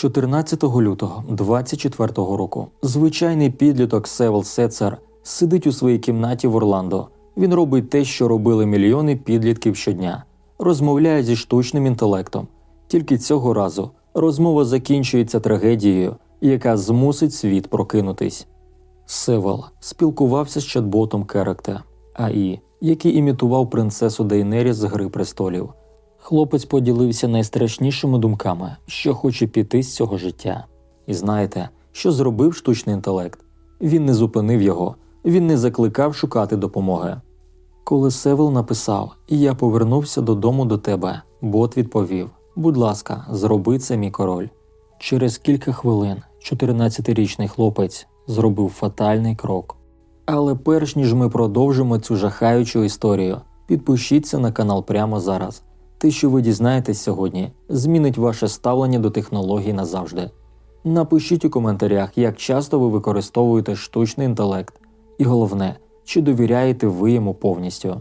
14 лютого 24 року звичайний підліток Севел Сецер сидить у своїй кімнаті в Орландо. Він робить те, що робили мільйони підлітків щодня, розмовляє зі штучним інтелектом. Тільки цього разу розмова закінчується трагедією, яка змусить світ прокинутись. Севел спілкувався з чат-ботом Керекта АІ, який імітував принцесу Дейнеріс з Гри престолів. Хлопець поділився найстрашнішими думками, що хоче піти з цього життя. І знаєте, що зробив штучний інтелект? Він не зупинив його, він не закликав шукати допомоги. Коли Севел написав Я повернувся додому до тебе, бот відповів Будь ласка, зроби це, мій король. Через кілька хвилин 14-річний хлопець зробив фатальний крок. Але перш ніж ми продовжимо цю жахаючу історію, підпишіться на канал прямо зараз. Те, що ви дізнаєтесь сьогодні, змінить ваше ставлення до технологій назавжди. Напишіть у коментарях, як часто ви використовуєте штучний інтелект, і головне, чи довіряєте ви йому повністю.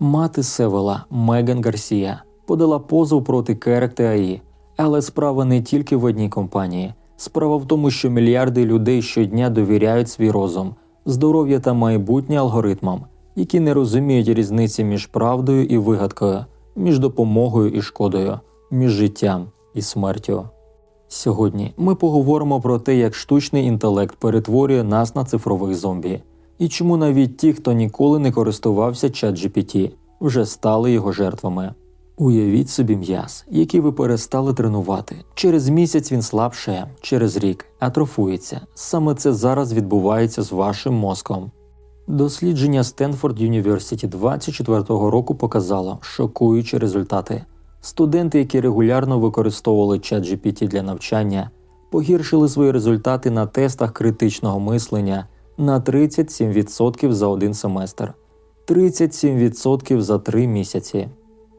Мати Севела Меган Гарсія подала позов проти Керек ТАІ, але справа не тільки в одній компанії. Справа в тому, що мільярди людей щодня довіряють свій розум, здоров'я та майбутнє алгоритмам, які не розуміють різниці між правдою і вигадкою, між допомогою і шкодою, між життям і смертю. Сьогодні ми поговоримо про те, як штучний інтелект перетворює нас на цифрових зомбі, і чому навіть ті, хто ніколи не користувався ChatGPT, вже стали його жертвами. Уявіть собі м'яз, який ви перестали тренувати. Через місяць він слабшає, через рік атрофується. Саме це зараз відбувається з вашим мозком. Дослідження Стенфорд Юніверситі 24-го року показало шокуючі результати. Студенти, які регулярно використовували ChatGPT для навчання, погіршили свої результати на тестах критичного мислення на 37% за один семестр, 37% за три місяці.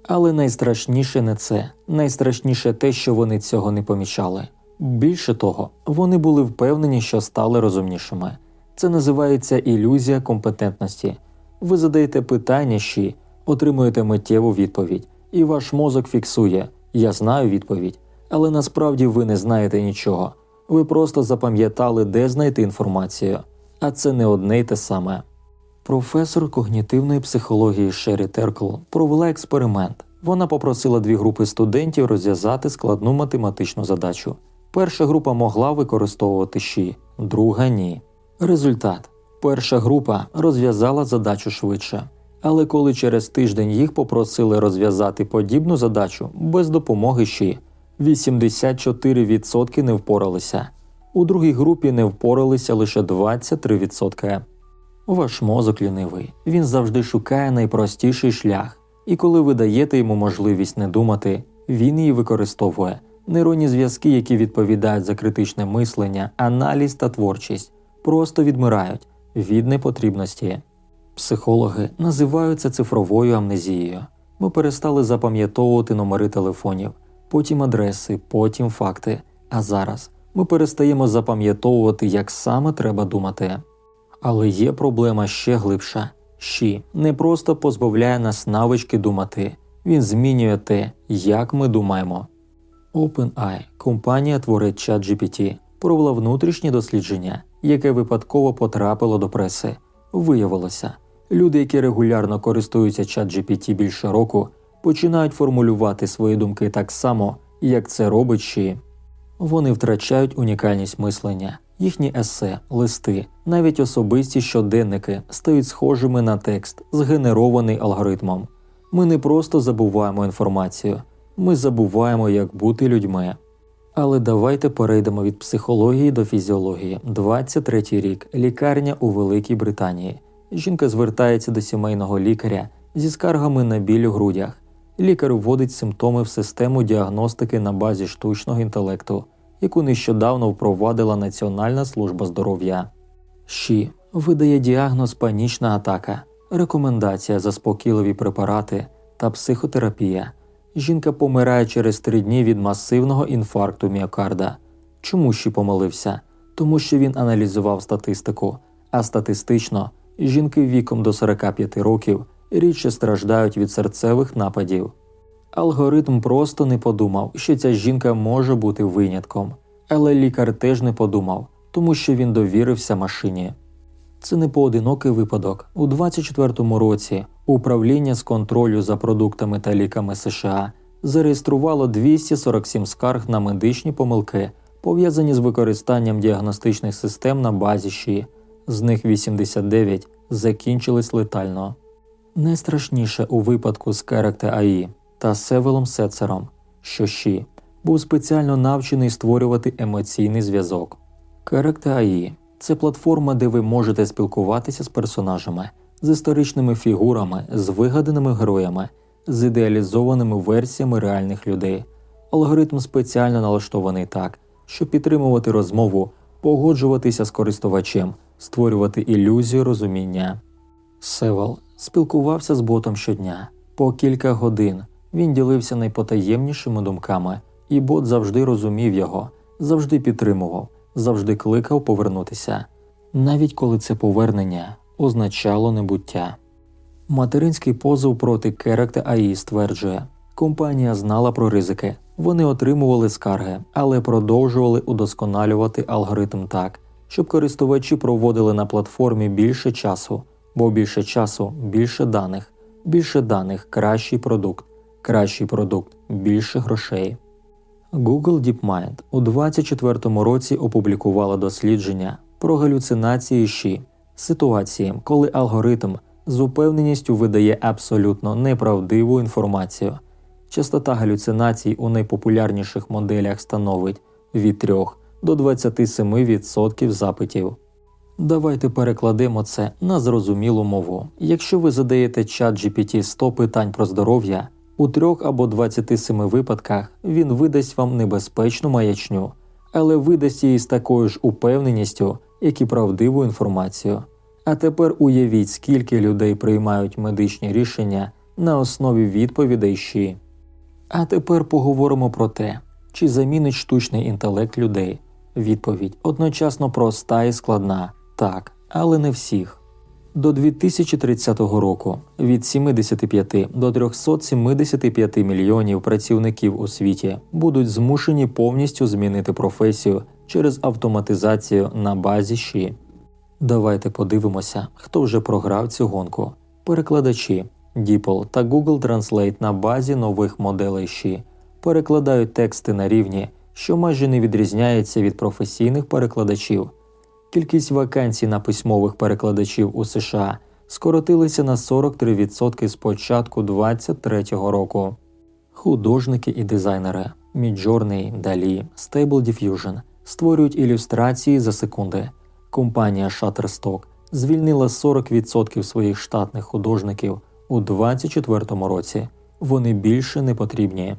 Але найстрашніше не це, найстрашніше те, що вони цього не помічали. Більше того, вони були впевнені, що стали розумнішими. Це називається ілюзія компетентності. Ви задаєте питання, щі, отримуєте миттєву відповідь, і ваш мозок фіксує Я знаю відповідь, але насправді ви не знаєте нічого. Ви просто запам'ятали, де знайти інформацію, а це не одне й те саме. Професор когнітивної психології Шері Теркл провела експеримент. Вона попросила дві групи студентів розв'язати складну математичну задачу. Перша група могла використовувати щі, друга ні. Результат: перша група розв'язала задачу швидше, але коли через тиждень їх попросили розв'язати подібну задачу без допомоги щі, 84% не впоралися. У другій групі не впоралися лише 23%. Ваш мозок лінивий, він завжди шукає найпростіший шлях, і коли ви даєте йому можливість не думати, він її використовує. Нейронні зв'язки, які відповідають за критичне мислення, аналіз та творчість, просто відмирають від непотрібності. Психологи називають це цифровою амнезією. Ми перестали запам'ятовувати номери телефонів, потім адреси, потім факти. А зараз ми перестаємо запам'ятовувати, як саме треба думати. Але є проблема ще глибша. Щі не просто позбавляє нас навички думати, він змінює те, як ми думаємо. OpenAI, компанія творить ChatGPT, провела внутрішнє дослідження, яке випадково потрапило до преси. Виявилося, люди, які регулярно користуються ChatGPT більше року, починають формулювати свої думки так само, як це робить Ші. Вони втрачають унікальність мислення, їхні есе, листи, навіть особисті щоденники стають схожими на текст, згенерований алгоритмом. Ми не просто забуваємо інформацію, ми забуваємо, як бути людьми. Але давайте перейдемо від психології до фізіології. 23-й рік лікарня у Великій Британії. Жінка звертається до сімейного лікаря зі скаргами на біль у грудях. Лікар вводить симптоми в систему діагностики на базі штучного інтелекту, яку нещодавно впровадила Національна служба здоров'я. Ші видає діагноз панічна атака, рекомендація заспокійливі препарати та психотерапія. Жінка помирає через три дні від масивного інфаркту міокарда. Чому ще помилився? Тому що він аналізував статистику, а статистично жінки віком до 45 років рідше страждають від серцевих нападів. Алгоритм просто не подумав, що ця жінка може бути винятком. Але лікар теж не подумав, тому що він довірився машині. Це не поодинокий випадок. У 24-му році управління з контролю за продуктами та ліками США зареєструвало 247 скарг на медичні помилки, пов'язані з використанням діагностичних систем на базі ШІ. З них 89 закінчились летально. Найстрашніше у випадку з Керекте АІ та Севелом Сецером, що ШІ був спеціально навчений створювати емоційний зв'язок. Керекте АІ це платформа, де ви можете спілкуватися з персонажами, з історичними фігурами, з вигаданими героями, з ідеалізованими версіями реальних людей. Алгоритм спеціально налаштований так, щоб підтримувати розмову, погоджуватися з користувачем, створювати ілюзію розуміння. Севел спілкувався з ботом щодня. По кілька годин він ділився найпотаємнішими думками, і бот завжди розумів його, завжди підтримував, завжди кликав повернутися, навіть коли це повернення означало небуття. Материнський позов проти Керекта АІ стверджує, компанія знала про ризики, вони отримували скарги, але продовжували удосконалювати алгоритм так, щоб користувачі проводили на платформі більше часу, бо більше часу, більше даних, більше даних, кращий продукт, кращий продукт, більше грошей. Google DeepMind у 2024 році опублікувала дослідження про галюцинації ШІ, ситуації, коли алгоритм з упевненістю видає абсолютно неправдиву інформацію. Частота галюцинацій у найпопулярніших моделях становить від 3 до 27% запитів. Давайте перекладемо це на зрозумілу мову. Якщо ви задаєте чат GPT 100 питань про здоров'я, у 3 або 27 випадках він видасть вам небезпечну маячню, але видасть її з такою ж упевненістю, як і правдиву інформацію. А тепер уявіть, скільки людей приймають медичні рішення на основі відповідей «щі». А тепер поговоримо про те, чи замінить штучний інтелект людей. Відповідь одночасно проста і складна так, але не всіх. До 2030 року від 75 до 375 мільйонів працівників у світі будуть змушені повністю змінити професію через автоматизацію на базі ЩІ. Давайте подивимося, хто вже програв цю гонку. Перекладачі DeepL та Google Translate на базі нових моделей ЩІ перекладають тексти на рівні, що майже не відрізняється від професійних перекладачів. Кількість вакансій на письмових перекладачів у США скоротилася на 43% з початку 2023 року. Художники і дизайнери Midjourney, DALL-E, Stable Diffusion створюють ілюстрації за секунди. Компанія Shutterstock звільнила 40% своїх штатних художників у 2024 році. Вони більше не потрібні.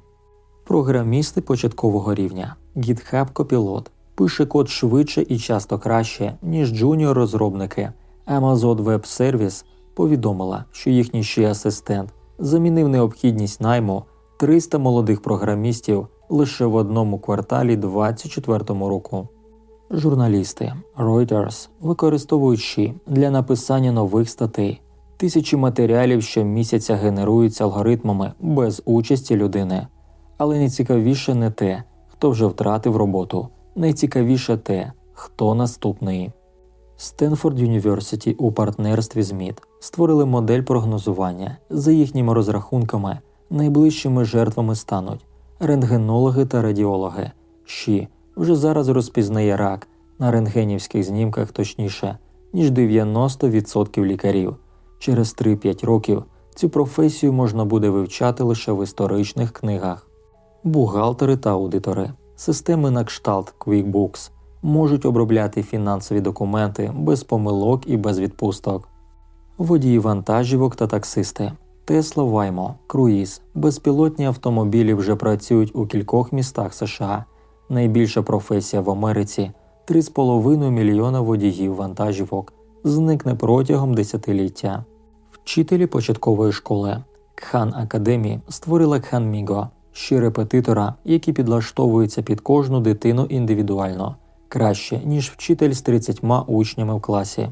Програмісти початкового рівня GitHub Copilot пише код швидше і часто краще, ніж джуніор-розробники. Amazon Web Service повідомила, що їхній ще асистент замінив необхідність найму 300 молодих програмістів лише в одному кварталі 2024 року. Журналісти Reuters використовують для написання нових статей. Тисячі матеріалів щомісяця генеруються алгоритмами без участі людини. Але найцікавіше не те, хто вже втратив роботу, найцікавіше те, хто наступний. Стенфорд Юніверситі у партнерстві з МІД створили модель прогнозування. За їхніми розрахунками, найближчими жертвами стануть рентгенологи та радіологи. ЩІ вже зараз розпізнає рак на рентгенівських знімках точніше, ніж 90% лікарів. Через 3-5 років цю професію можна буде вивчати лише в історичних книгах. Бухгалтери та аудитори, системи на кшталт QuickBooks можуть обробляти фінансові документи без помилок і без відпусток. Водії вантажівок та таксисти. Tesla Waymo, Cruise, безпілотні автомобілі вже працюють у кількох містах США. Найбільша професія в Америці 3,5 мільйона водіїв вантажівок зникне протягом десятиліття. Вчителі початкової школи Кхан Академії створила Кхан Міго, ще репетитора, які підлаштовуються під кожну дитину індивідуально, краще, ніж вчитель з 30 учнями в класі.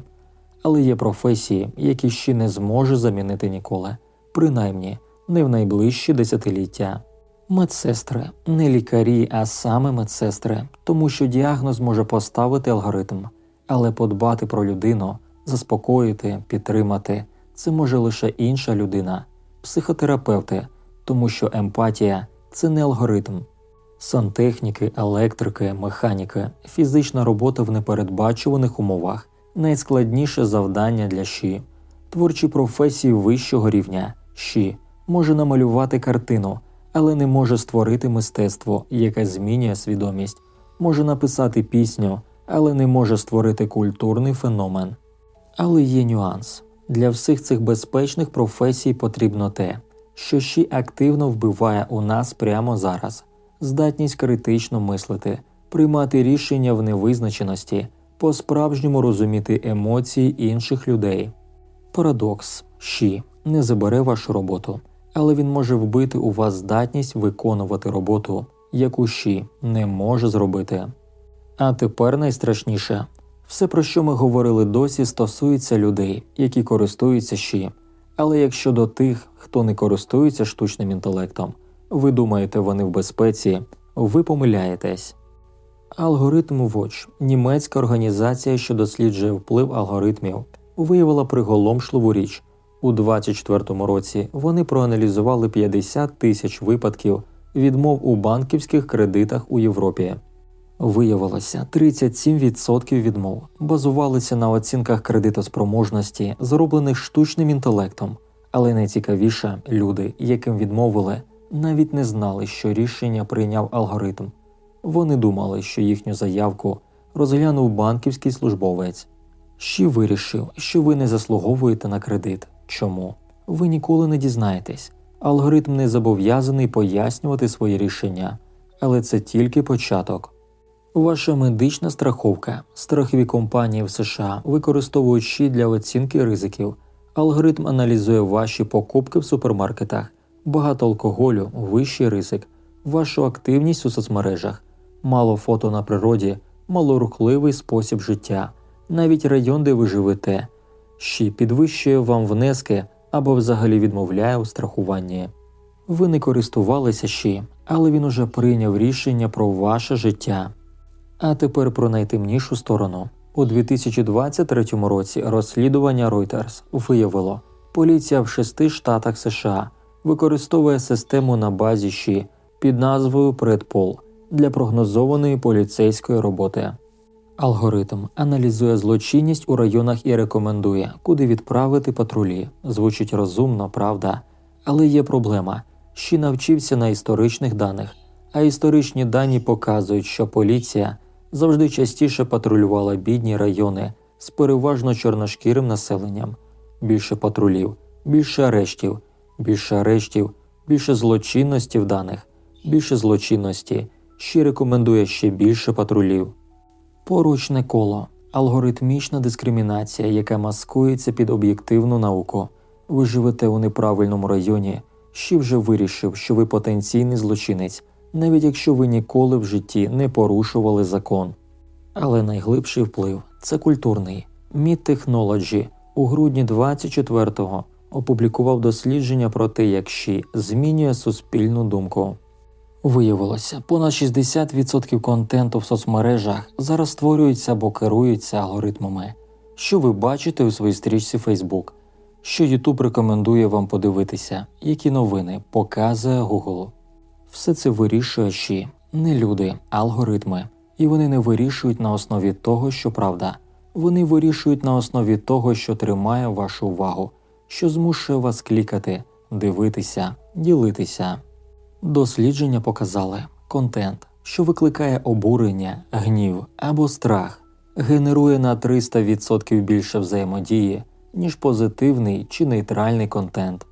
Але є професії, які ще не зможе замінити ніколи, принаймні не в найближчі десятиліття. Медсестри, не лікарі, а саме медсестри, тому що діагноз може поставити алгоритм, але подбати про людину, заспокоїти, підтримати це може лише інша людина, психотерапевти, тому що емпатія це не алгоритм. Сантехніки, електрики, механіки, фізична робота в непередбачуваних умовах найскладніше завдання для ЩІ. Творчі професії вищого рівня ЩІ може намалювати картину, але не може створити мистецтво, яке змінює свідомість, може написати пісню, але не може створити культурний феномен. Але є нюанс для всіх цих безпечних професій потрібно те, що ЩІ активно вбиває у нас прямо зараз здатність критично мислити, приймати рішення в невизначеності, по справжньому розуміти емоції інших людей. Парадокс щі не забере вашу роботу, але він може вбити у вас здатність виконувати роботу, яку щі не може зробити. А тепер найстрашніше все, про що ми говорили досі, стосується людей, які користуються щі. Але якщо до тих, хто не користується штучним інтелектом, ви думаєте, вони в безпеці, ви помиляєтесь. Алгоритм Watch, німецька організація, що досліджує вплив алгоритмів, виявила приголомшливу річ. У 2024 році вони проаналізували 50 тисяч випадків відмов у банківських кредитах у Європі. Виявилося, 37% відмов базувалися на оцінках кредитоспроможності, зроблених штучним інтелектом, але найцікавіше люди, яким відмовили, навіть не знали, що рішення прийняв алгоритм. Вони думали, що їхню заявку розглянув банківський службовець. Щі вирішив, що ви не заслуговуєте на кредит. Чому? Ви ніколи не дізнаєтесь. Алгоритм не зобов'язаний пояснювати свої рішення, але це тільки початок. Ваша медична страховка, страхові компанії в США використовують щі для оцінки ризиків. Алгоритм аналізує ваші покупки в супермаркетах, багато алкоголю, вищий ризик, вашу активність у соцмережах, мало фото на природі, малорухливий спосіб життя, навіть район, де ви живете, ще підвищує вам внески або взагалі відмовляє у страхуванні. Ви не користувалися ще, але він уже прийняв рішення про ваше життя. А тепер про найтемнішу сторону. У 2023 році розслідування Reuters виявило, поліція в шести штатах США використовує систему на базі ЩІ під назвою Предпол для прогнозованої поліцейської роботи. Алгоритм аналізує злочинність у районах і рекомендує, куди відправити патрулі. Звучить розумно, правда, але є проблема. Щі навчився на історичних даних, а історичні дані показують, що поліція завжди частіше патрулювала бідні райони з переважно чорношкірим населенням, більше патрулів, більше арештів, більше арештів, більше злочинності в даних, більше злочинності, ще рекомендує ще більше патрулів. Поручне коло алгоритмічна дискримінація, яка маскується під об'єктивну науку. Ви живете у неправильному районі, ще вже вирішив, що ви потенційний злочинець, навіть якщо ви ніколи в житті не порушували закон. Але найглибший вплив це культурний. Mid Technology у грудні 24-го опублікував дослідження про те, як ЩІ змінює суспільну думку. Виявилося, понад 60% контенту в соцмережах зараз створюються або керуються алгоритмами, що ви бачите у своїй стрічці Facebook, що YouTube рекомендує вам подивитися, які новини показує Google. Все це вирішує ЩІ, не люди, а алгоритми, і вони не вирішують на основі того, що правда, вони вирішують на основі того, що тримає вашу увагу, що змушує вас клікати, дивитися, ділитися. Дослідження показали контент, що викликає обурення, гнів або страх, генерує на 300% більше взаємодії, ніж позитивний чи нейтральний контент.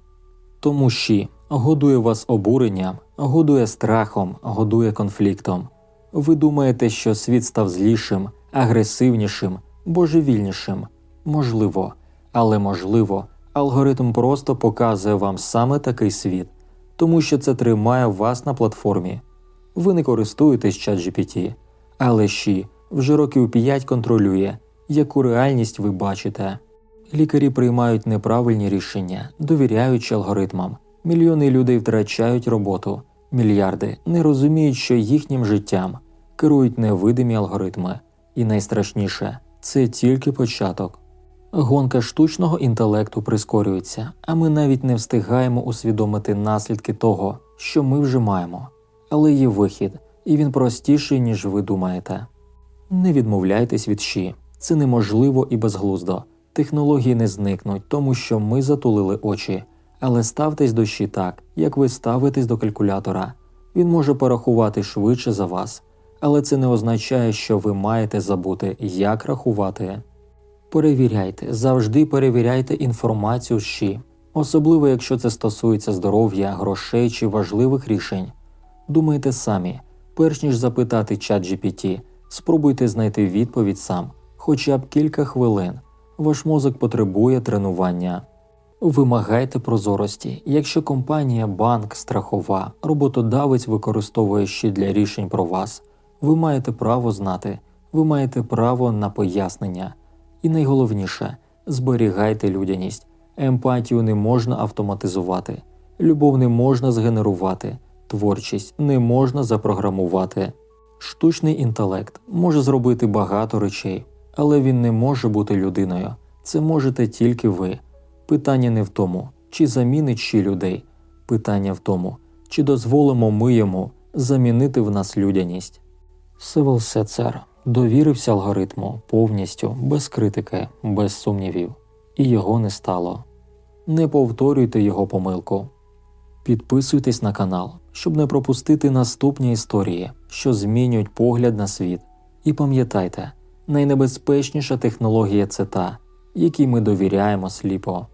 Тому щі годує вас обуренням, годує страхом, годує конфліктом. Ви думаєте, що світ став злішим, агресивнішим, божевільнішим? Можливо, але можливо, алгоритм просто показує вам саме такий світ тому що це тримає вас на платформі. Ви не користуєтесь ChatGPT, але ще вже років 5 контролює, яку реальність ви бачите. Лікарі приймають неправильні рішення, довіряючи алгоритмам. Мільйони людей втрачають роботу, Мільярди не розуміють, що їхнім життям керують невидимі алгоритми, і найстрашніше це тільки початок. Гонка штучного інтелекту прискорюється, а ми навіть не встигаємо усвідомити наслідки того, що ми вже маємо. Але є вихід, і він простіший, ніж ви думаєте. Не відмовляйтесь від щі, це неможливо і безглуздо. Технології не зникнуть, тому що ми затулили очі, але ставтесь до щі так, як ви ставитесь до калькулятора. Він може порахувати швидше за вас, але це не означає, що ви маєте забути, як рахувати. Перевіряйте, завжди перевіряйте інформацію щі, особливо якщо це стосується здоров'я, грошей чи важливих рішень. Думайте самі, перш ніж запитати чат GPT, спробуйте знайти відповідь сам, хоча б кілька хвилин. Ваш мозок потребує тренування. Вимагайте прозорості. Якщо компанія, банк, страхова, роботодавець використовує щі для рішень про вас, ви маєте право знати, ви маєте право на пояснення. І найголовніше зберігайте людяність. Емпатію не можна автоматизувати, любов не можна згенерувати, творчість не можна запрограмувати. Штучний інтелект може зробити багато речей, але він не може бути людиною. Це можете тільки ви. Питання не в тому, чи замінить ще людей. Питання в тому, чи дозволимо ми йому замінити в нас людяність. Сивил Сецер довірився алгоритму повністю, без критики, без сумнівів, і його не стало. Не повторюйте його помилку. Підписуйтесь на канал, щоб не пропустити наступні історії, що змінюють погляд на світ. І пам'ятайте, найнебезпечніша технологія це та, якій ми довіряємо сліпо.